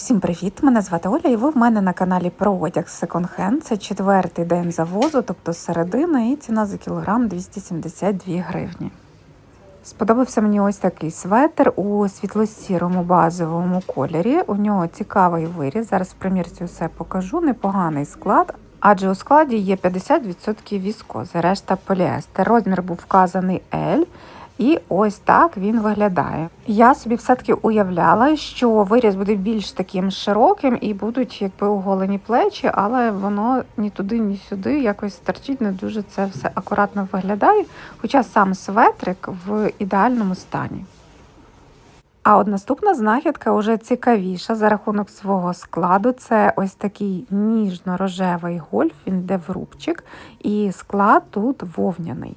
Всім привіт! Мене звати Оля, і ви в мене на каналі про одяг Hand. Це четвертий день завозу, тобто середина, і ціна за кілограм 272 гривні. Сподобався мені ось такий светр у світло-сірому базовому кольорі. У нього цікавий виріз. Зараз в примірці все покажу. Непоганий склад. Адже у складі є 50% віскози, решта поліестер. Розмір був вказаний L. І ось так він виглядає. Я собі все-таки уявляла, що виріз буде більш таким широким і будуть якби оголені плечі, але воно ні туди, ні сюди якось старчить, не дуже це все акуратно виглядає. Хоча сам светрик в ідеальному стані. А от наступна знахідка вже цікавіша за рахунок свого складу. Це ось такий ніжно-рожевий гольф, він йде в рубчик, і склад тут вовняний.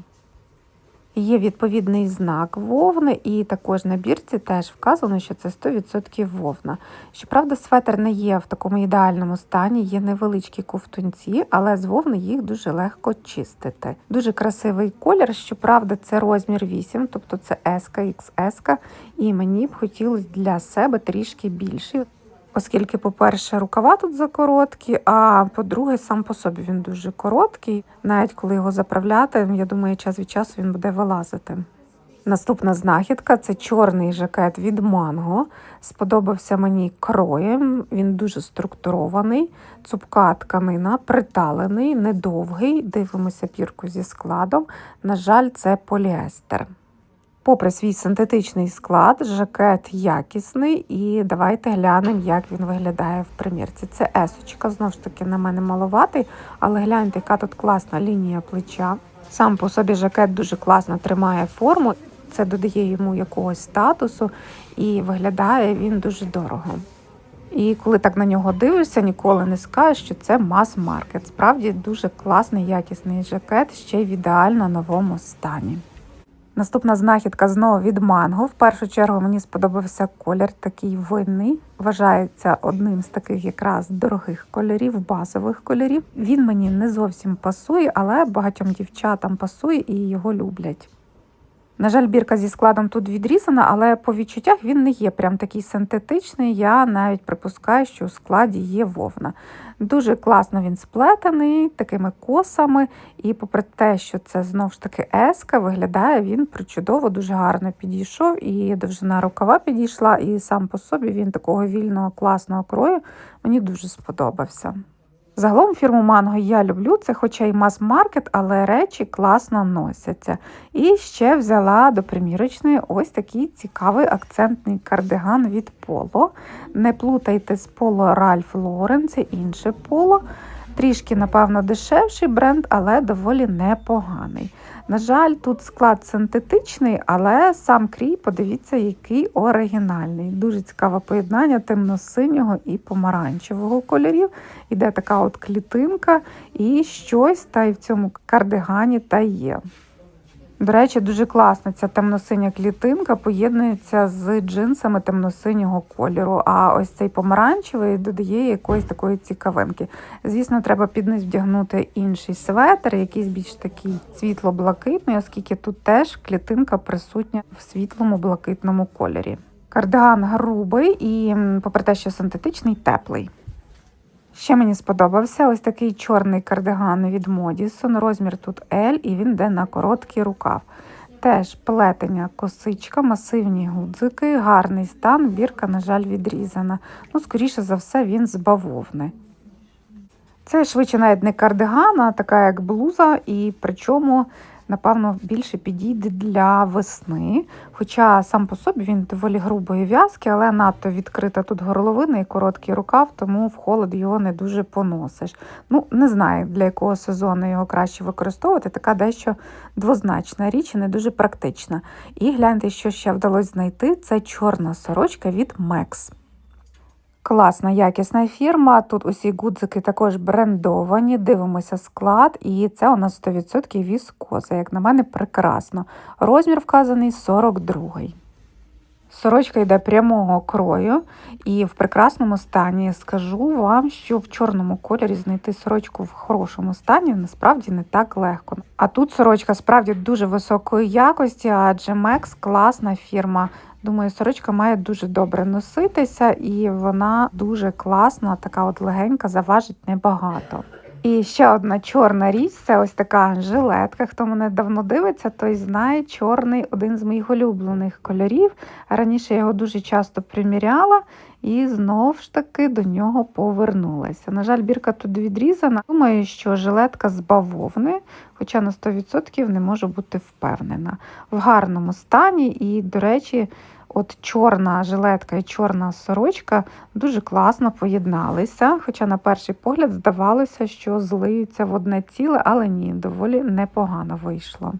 Є відповідний знак вовни, і також на бірці теж вказано, що це 100% вовна. Щоправда, светр не є в такому ідеальному стані, є невеличкі ковтунці, але з вовни їх дуже легко чистити. Дуже красивий колір, щоправда, це розмір 8, тобто це S, XS, і мені б хотілося для себе трішки більший. Оскільки, по-перше, рукава тут закороткі, а по-друге, сам по собі він дуже короткий. Навіть коли його заправляти, я думаю, час від часу він буде вилазити. Наступна знахідка це чорний жакет від Манго. Сподобався мені кроєм, він дуже структурований, цупка тканина, приталений, недовгий. Дивимося пірку зі складом. На жаль, це поліестер. Попри свій синтетичний склад, жакет якісний, і давайте глянемо, як він виглядає в примірці. Це есочка, знову ж таки, на мене маловатий, але гляньте, яка тут класна лінія плеча. Сам по собі жакет дуже класно тримає форму, це додає йому якогось статусу, і виглядає він дуже дорого. І коли так на нього дивишся, ніколи не скажеш, що це мас-маркет. Справді дуже класний, якісний жакет, ще й в ідеально новому стані. Наступна знахідка знову від манго. В першу чергу мені сподобався колір такий винний. Вважається одним з таких якраз дорогих кольорів, базових кольорів. Він мені не зовсім пасує, але багатьом дівчатам пасує і його люблять. На жаль, бірка зі складом тут відрізана, але по відчуттях він не є прям такий синтетичний. Я навіть припускаю, що у складі є вовна. Дуже класно він сплетений, такими косами, і попри те, що це знов ж таки еска, виглядає він причудово, дуже гарно підійшов, і довжина рукава підійшла, і сам по собі він такого вільного, класного крою мені дуже сподобався. Загалом фірму Манго я люблю, це хоча й мас-маркет, але речі класно носяться. І ще взяла до примірочної ось такий цікавий акцентний кардиган від Поло. Не плутайте з Поло Ральф Лорен, це інше поло. Трішки, напевно, дешевший бренд, але доволі непоганий. На жаль, тут склад синтетичний, але сам крій, подивіться, який оригінальний. Дуже цікаве поєднання темно-синього і помаранчевого кольорів. Іде така от клітинка, і щось та й в цьому кардигані та є. До речі, дуже класно ця темно-синя клітинка поєднується з джинсами темно-синього кольору, а ось цей помаранчевий додає якоїсь такої цікавинки. Звісно, треба під низ вдягнути інший светр, якийсь більш такий світло-блакитний, оскільки тут теж клітинка присутня в світлому блакитному кольорі. Кардиган грубий і, попри те, що синтетичний, теплий. Ще мені сподобався ось такий чорний кардиган від Модісон. Розмір тут L і він йде на короткий рукав. Теж плетення косичка, масивні гудзики, гарний стан, бірка, на жаль, відрізана. Ну, скоріше за все, він з бавовни. Це швидше навіть не кардиган, а така як блуза, і причому, напевно, більше підійде для весни. Хоча сам по собі він доволі грубої в'язки, але надто відкрита тут горловина і короткий рукав, тому в холод його не дуже поносиш. Ну, не знаю, для якого сезону його краще використовувати. Така дещо двозначна річ і не дуже практична. І гляньте, що ще вдалося знайти: це чорна сорочка від Мекс. Класна, якісна фірма. Тут усі гудзики також брендовані. Дивимося склад, і це у нас 100% віскоза. Як на мене, прекрасно. Розмір вказаний 42. Сорочка йде прямого крою і в прекрасному стані. Скажу вам, що в чорному кольорі знайти сорочку в хорошому стані насправді не так легко. А тут сорочка справді дуже високої якості, адже Мекс класна фірма. Думаю, сорочка має дуже добре носитися, і вона дуже класна, така от легенька, заважить небагато. І ще одна чорна річ це ось така жилетка. Хто мене давно дивиться, той знає чорний один з моїх улюблених кольорів. Раніше я його дуже часто приміряла і знов ж таки до нього повернулася. На жаль, бірка тут відрізана. Думаю, що жилетка з бавовни, хоча на 100% не можу бути впевнена. В гарному стані, і, до речі, от чорна жилетка і чорна сорочка дуже класно поєдналися. Хоча, на перший погляд, здавалося, що злиються в одне ціле, але ні, доволі непогано вийшло.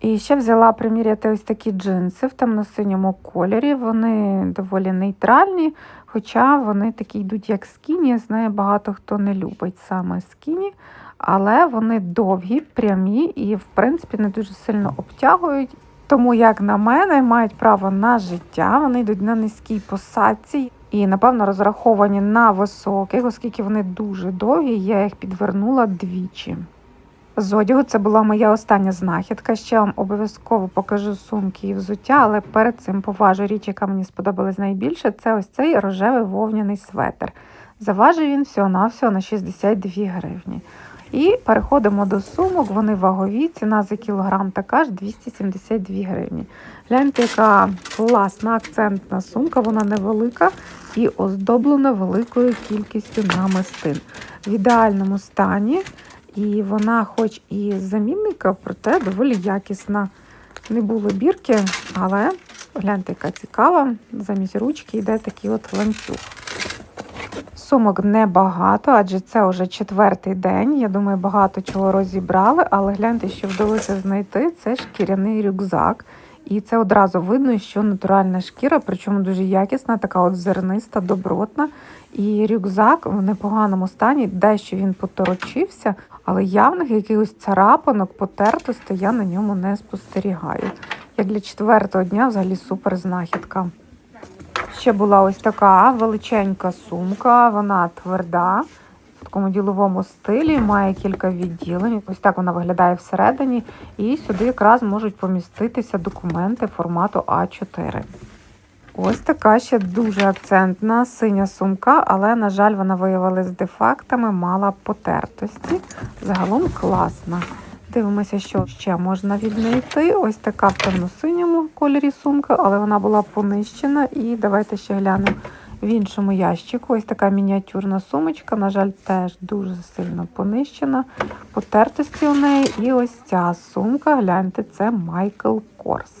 І ще взяла приміряти ось такі джинси в темно-синьому кольорі. Вони доволі нейтральні, хоча вони такі йдуть, як скіні. Знаю, багато хто не любить саме скіні, але вони довгі, прямі і, в принципі, не дуже сильно обтягують. Тому, як на мене, мають право на життя. Вони йдуть на низькій посадці і, напевно, розраховані на високих, оскільки вони дуже довгі, я їх підвернула двічі. З одягу це була моя остання знахідка. Ще вам обов'язково покажу сумки і взуття, але перед цим поважу річ, яка мені сподобалась найбільше, це ось цей рожевий вовняний светр. Заважив він всього-навсього на 62 гривні. І переходимо до сумок. Вони вагові. Ціна за кілограм така ж 272 гривні. Гляньте, яка класна акцентна сумка, вона невелика і оздоблена великою кількістю намистин. В ідеальному стані. І вона, хоч і замінника, проте доволі якісна. Не було бірки, але гляньте, яка цікава. Замість ручки йде такий от ланцюг. Сумок небагато, адже це вже четвертий день. Я думаю, багато чого розібрали, але гляньте, що вдалося знайти це шкіряний рюкзак. І це одразу видно, що натуральна шкіра, причому дуже якісна, така от зерниста, добротна. І рюкзак в непоганому стані, дещо він поторочився, але явних якихось царапанок, потертостей я на ньому не спостерігаю. Як для четвертого дня взагалі супер знахідка. Ще була ось така величенька сумка, вона тверда, в такому діловому стилі, має кілька відділень. Ось так вона виглядає всередині, і сюди якраз можуть поміститися документи формату А4. Ось така ще дуже акцентна синя сумка, але, на жаль, вона виявилася дефектами, мала потертості. Загалом класна. Дивимося, що ще можна віднайти. Ось така в темно-синьому кольорі сумка, але вона була понищена. І давайте ще глянемо в іншому ящику. Ось така мініатюрна сумочка, на жаль, теж дуже сильно понищена. Потертості у неї. І ось ця сумка, гляньте, це Майкл Корс.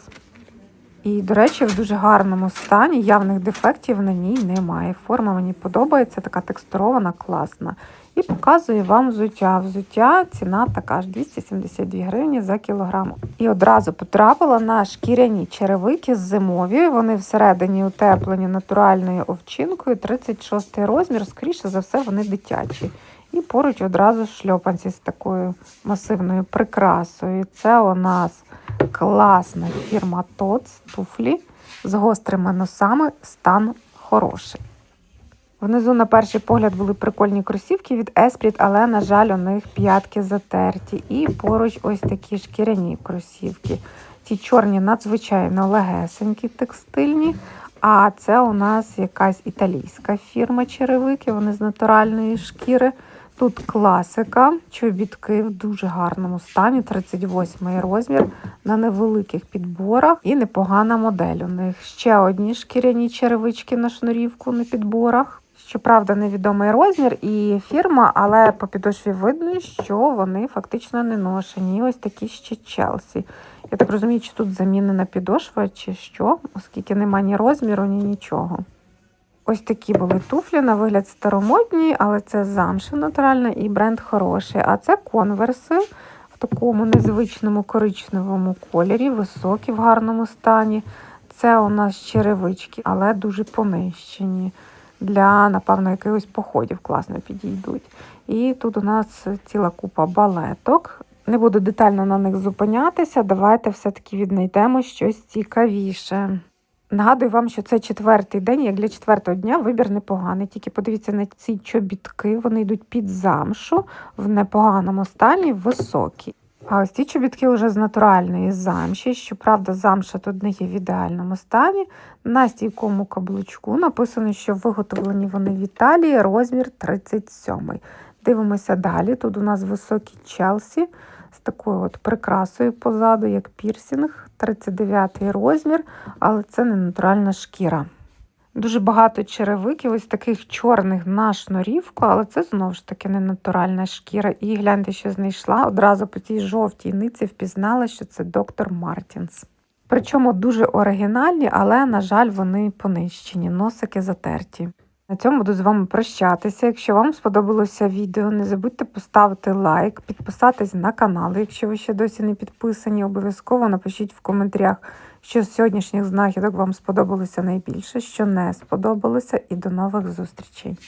І, до речі, в дуже гарному стані явних дефектів на ній немає. Форма мені подобається, така текстурована, класна. І показую вам взуття. Взуття ціна така ж 272 гривні за кілограм. І одразу потрапила на шкіряні черевики зимові. Вони всередині утеплені натуральною овчинкою, 36 розмір, скоріше за все, вони дитячі. І поруч одразу шльопанці з такою масивною прикрасою. Це у нас класна фірма ТОЦ туфлі з гострими носами, стан хороший. Внизу, на перший погляд, були прикольні кросівки від Esprit, але, на жаль, у них п'ятки затерті. І поруч ось такі шкіряні кросівки. Ці чорні надзвичайно легесенькі, текстильні. А це у нас якась італійська фірма черевики, вони з натуральної шкіри. Тут класика, чобітки в дуже гарному стані, 38 розмір, на невеликих підборах і непогана модель. У них ще одні шкіряні черевички на шнурівку на підборах. Щоправда, невідомий розмір і фірма, але по підошві видно, що вони фактично не ношені. Ось такі ще Челсі. Я так розумію, чи тут замінена підошва, чи що, оскільки немає ні розміру, ні нічого. Ось такі були туфлі, на вигляд старомодні, але це замша натуральна і бренд хороший. А це конверси в такому незвичному коричневому кольорі, високі в гарному стані. Це у нас черевички, але дуже понищені. Для, напевно, якихось походів класно підійдуть. І тут у нас ціла купа балеток. Не буду детально на них зупинятися. Давайте все-таки віднайдемо щось цікавіше. Нагадую вам, що це четвертий день, як для четвертого дня вибір непоганий. Тільки подивіться на ці чобітки, вони йдуть під замшу в непоганому стані, високі. А ось ці чобітки вже з натуральної замші. Щоправда, замша тут не є в ідеальному стані. На стійкому каблучку написано, що виготовлені вони в Італії, розмір 37. Дивимося далі. Тут у нас високі Челсі з такою от прикрасою позаду, як пірсінг, 39 розмір, але це не натуральна шкіра. Дуже багато черевиків, ось таких чорних на шнурівку, але це знову ж таки не натуральна шкіра. І гляньте, що знайшла. Одразу по цій жовтій ниці впізнала, що це доктор Мартінс. Причому дуже оригінальні, але, на жаль, вони понищені, носики затерті. На цьому буду з вами прощатися. Якщо вам сподобалося відео, не забудьте поставити лайк, підписатись на канал. Якщо ви ще досі не підписані, обов'язково напишіть в коментарях, що з сьогоднішніх знахідок вам сподобалося найбільше, що не сподобалося, і до нових зустрічей.